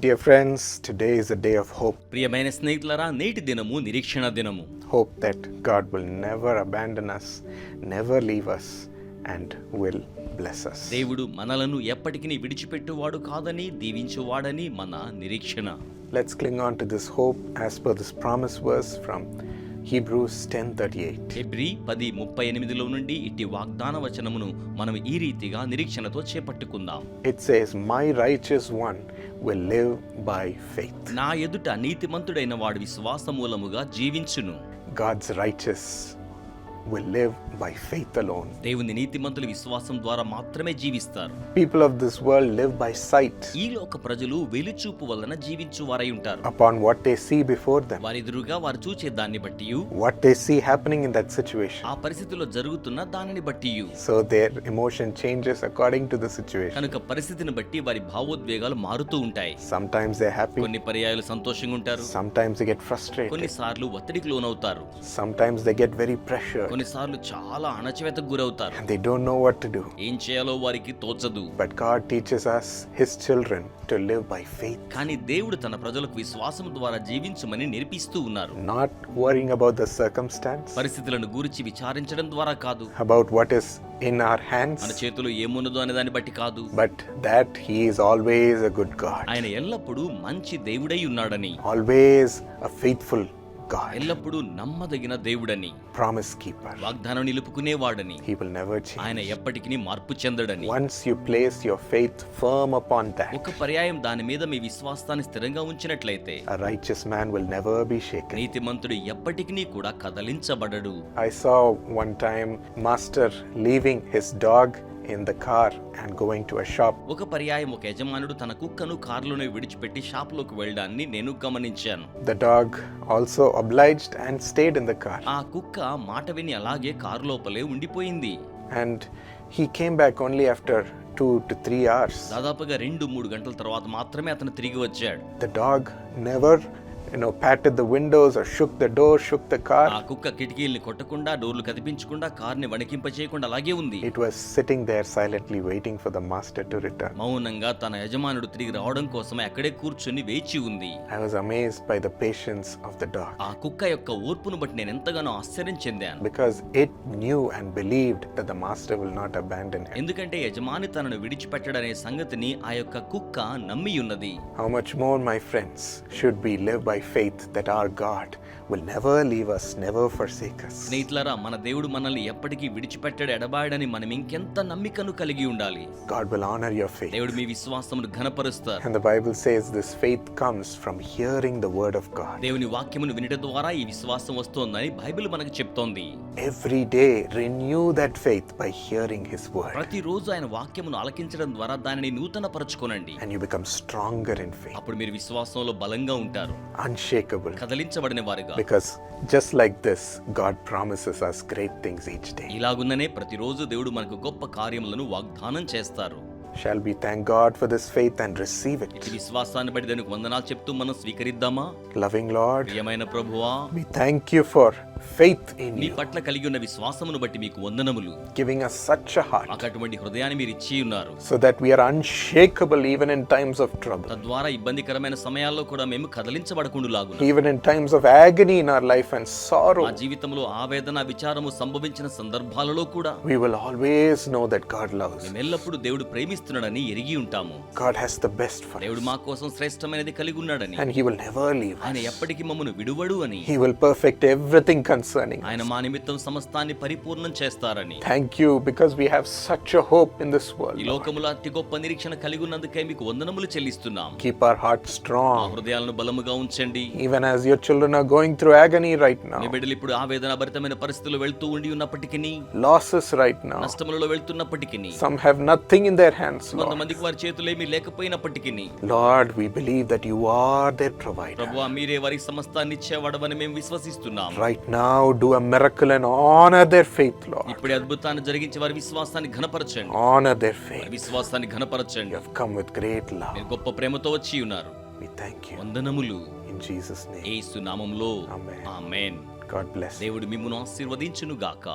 Dear friends, today is a day of hope. ప్రియమైన స్నేహితులరా నేటి దినము నిరీక్షణ దినము Hope that God will never abandon us, never leave us, and will bless us. దేవుడు మనలను ఎప్పటికీ విడిచిపెట్టువాడు కాదని దీవించువాడని మన నిరీక్షణ Let's cling on to this hope as per this promise verse from Hebrews 10:38. ఫిబ్రి పది ముప్పై ఎనిమిదిలో నుండి ఇట్టి వాగ్దాన వచనమును మనం ఈ రీతిగా నిరీక్షణతో చేపట్టుకుందాం It says, "My righteous one will live by faith." నా ఎదుట నీతిమంతుడైన వాడు విశ్వాస మూలముగా జీవించును God's righteous will live by faith alone. దేవుని నీతిమంతులు విశ్వాసం ద్వారా మాత్రమే జీవిస్తారు People of this world live by sight ఈ లోక ప్రజలు వెలుచూపు వలన జీవించు వారై ఉంటారు upon what they see before them, వారెదురుగా వారు చూచే దాన్ని బట్టి what they see happening in that situation. ఆ పరిస్థితిలో జరుగుతున్న దానిని బట్టి So their emotion changes according to the situation. కనుక పరిస్థితిని బట్టి వారి భావోద్వేగాలు మారుతూ ఉంటాయి Sometimes they're happy, కొన్ని పర్యాయాలు సంతోషంగా ఉంటారు sometimes they get frustrated, కొన్నిసార్లు ఒత్తిడికి లోనవుతారు sometimes they get very pressured కొన్నిసార్లు చాలా అణచివేత గురవుతారు. They don't know what to do ఏం చేయాలో వారికి తోచదు. But God teaches us his children to live by faith కానీ దేవుడు తన ప్రజలకు విశ్వాసం ద్వారా జీవించమని నేర్పిస్తూ ఉన్నారు. Not worrying about the circumstances పరిస్థితులను గురించి విచారించడం ద్వారా కాదు. About what is in our hands మన చేతిలో ఏమున్నదు అనే దాన్ని బట్టి కాదు. But that he is always a good God ఆయన ఎల్లప్పుడూ మంచి దేవుడై ఉన్నాడని. ఆల్వేస్ అ ఫెయిత్ఫుల్ God, ఎల్లప్పుడూ నమ్మదగిన దేవుడని promise keeper. వాగ్దానం నిలుపుకునేవాడని He will never change. ఆయన ఎప్పటికీ మార్పు చెందడని Once you place your faith firm upon that, ఒక పర్యాయం దాని మీద మీ విశ్వాసాన్ని స్థిరంగా ఉంచినట్లయితే a righteous man will never be shaken. నీతిమంతుడు ఎప్పటికీ కూడా కదలించబడడు I saw one time master leaving his dog in the car and going to a shop. ఒక పర్యాయం ఒక యజమానుడు తన కుక్కను కారులోనే విడిచిపెట్టి షాపులోకి వెళ్ళడాన్ని నేను గమనించాను The dog also obliged and stayed in the car. ఆ కుక్క మాట విని అలాగే కారు లోపలే ఉండిపోయింది And he came back only after two to three hours. దాదాపుగా రెండు మూడు గంటల తర్వాత మాత్రమే అతను తిరిగి వచ్చాడు The dog never, you know, patted the windows or shook the door, shook the ఆ. కుక్క కిటికీల్ని కొట్టకుండా డోర్లు కదిపించకుండా కారుని వణికింప చేయకుండా అలాగే ఉంది It was sitting there silently waiting for the master to return. మౌనంగా తన యజమానుడు తిరిగి రావడం కోసమే అక్కడే కూర్చుని వేచి ఉంది I was amazed by the patience of the dog ఆ కుక్క యొక్క ఓర్పును బట్టి నేను ఎంతగానో ఆశ్చర్యం చెందాను because it knew and believed that the master will not abandon him. ఎందుకంటే యజమాని తనను విడిచిపెట్టడనే సంగతిని ఆ యొక్క కుక్క నమ్మి ఉన్నది How much more, my friends, should we live by faith that our God will never leave us, never forsake us? స్నేహితులారా మన దేవుడు మనల్ని ఎప్పటికీ విడిచిపెట్టడు ఎడబాయడని మనం ఇంకెంత నమ్మికను కలిగి ఉండాలి God will honor your faith. దేవుడు మీ విశ్వాసమును ఘనపరుస్తారు And the Bible says this faith comes from hearing the word of God. దేవుని వాక్యమును వినడం ద్వారా ఈ విశ్వాసం వస్తోందని బైబిల్ మనకు చెప్తోంది Every day, renew that faith by hearing His word. ప్రతిరోజు ఆయన వాక్యమును ఆలకించడం ద్వారా దానిని నూతన పరచుకోనండి And you become stronger in faith, అప్పుడు మీరు విశ్వాసంలో బలంగా ఉంటారు unshakable. కదలించబడిన వారుగా Because just like this, God promises us great things each day. ఇలాగున్ననే ప్రతిరోజు దేవుడు మనకు గొప్ప కార్యములను వాగ్దానం చేస్తారు Shall we thank God for this faith and receive it? విశ్వాసాన్ని బట్టి దానికి వందనాలు చెప్తూ మనం స్వీకరిద్దామా Loving Lord, ప్రియమైన ప్రభువా we thank you for faith in me you, పట్ల కలిగి ఉన్న విశ్వాసమును బట్టి మీకు వందనములు giving us such a heart మాకు అటువంటి హృదయాన్ని మీరు ఇచ్చి ఉన్నారు so that we are unshakable even in times of trouble, తద్వారా ఇబ్బందికరమైన సమయాల్లో కూడా మేము కదలించబడకుండులాగున even in times of agony in our life and sorrow. మా జీవితంలో ఆవేదన విచారము సంభవించిన సందర్భాలలో కూడా We will always know that God loves. మేము ఎల్లప్పుడూ దేవుడు ప్రేమిస్తున్నాడని ఎరిగి ఉంటాము God has the best for us, దేవుడు మా కోసం శ్రేష్టమైనది కలిగి ఉన్నాడని and He will never leave us. ఆయన ఎప్పటికీ మమ్మను విడువడు అని He will perfect everything concerning us. ఆయన మా నిమిత్తం సమస్తాన్ని పరిపూర్ణం చేస్తారని Thank you because we have such a hope in this world. ఈ లోకములో అతి గొప్ప నిరీక్షణ కలిగి ఉన్నందుకే మీకు వందనములు చెల్లిస్తున్నాం Keep our hearts మా strong, హృదయాలను బలముగా ఉంచండి even as your children are going through agony right me now, బిడ్డలు ఇప్పుడు ఆవేదన భరితమైన పరిస్థితుల్లో వెళ్తూ ఉండి ఉన్నప్పటికీ losses right now. నష్టములలో వెళ్తున్నప్పటికీ Some have nothing in their hands, Lord. కొంతమందికి వారి చేతులు ఏమీ లేకపోయినప్పటికీ Lord, we believe that you are their provider. ప్రభు మీరే వారికి సమస్తాన్ని ఇచ్చేవాడవని మేము విశ్వసిస్తున్నాం Right now, do a miracle and honor their faith, Lord. ఇప్పుడే అద్భుతాన్ని జరిగించి వారి విశ్వాసాన్ని ఘనపరచండి Honor their వారి faith. విశ్వాసాన్ని You ఘనపరచండి have come with great love. మీరు గొప్ప ప్రేమతో వచ్చి ఉన్నారు We thank you. వందనములు In Jesus' name. ఏసు నామములో Amen. ఆమేన్ God bless. దేవుడు మిమ్మును ఆశీర్వదించును గాక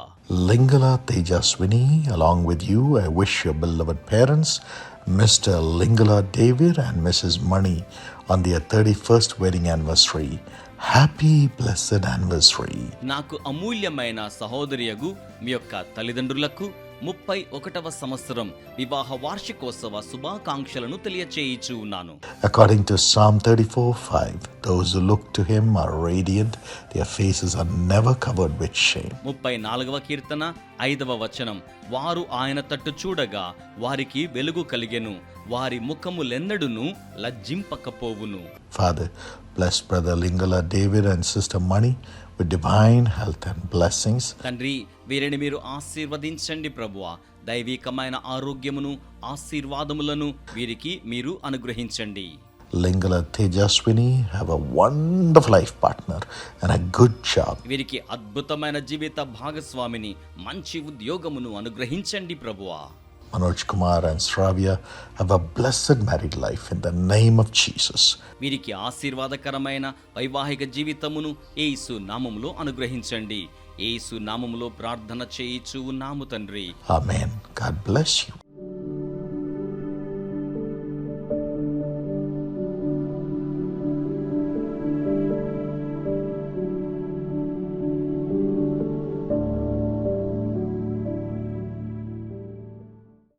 Lingala Tejaswini, along with you, I wish your beloved parents, Mr. Lingala David and Mrs. Mani, on their 31st wedding anniversary. Happy blessed anniversary నాకు అమూల్యమైన సహోదరియగు మీ యొక్క తల్లిదండ్రులకు ముప్పై ఒకటవ సంవత్సరం వివాహ వార్షికోత్సవ శుభాకాంక్షలను తెలియచేయిచు ఉన్నాను. According to psalm thirty four five those look to him are radiant their faces are never covered with shame ముప్పై నాలుగవ కీర్తన ఐదవ వచనం. వారు ఆయన తట్టు చూడగా వారికి వెలుగు కలిగెను. వారి ముఖములెన్నడును లజ్జింపకపోవును. Father bless brother Lingala David and sister Mani with divine health and blessings తండ్రి వీరిని మీరు ఆశీర్వదించండి ప్రభువా దైవికమైన ఆరోగ్యమును ఆశీర్వాదములను వీరికి మీరు అనుగ్రహించండి Lingala Tejaswini have a wonderful life partner and a good job. వీరికి అద్భుతమైన జీవిత భాగస్వామిని మంచి ఉద్యోగమును అనుగ్రహించండి ప్రభువా Manoj Kumar and Sravya have a blessed married life in the name of Jesus. వీరికి ఆశీర్వాదకరమైన వైవాహిక జీవితమును ఏసు నామములో అనుగ్రహించండి ఏసు నామములో ప్రార్థన చేయిచు ఉన్నాము తండ్రి. ఆమేన్ గాడ్ బ్లెస్ యు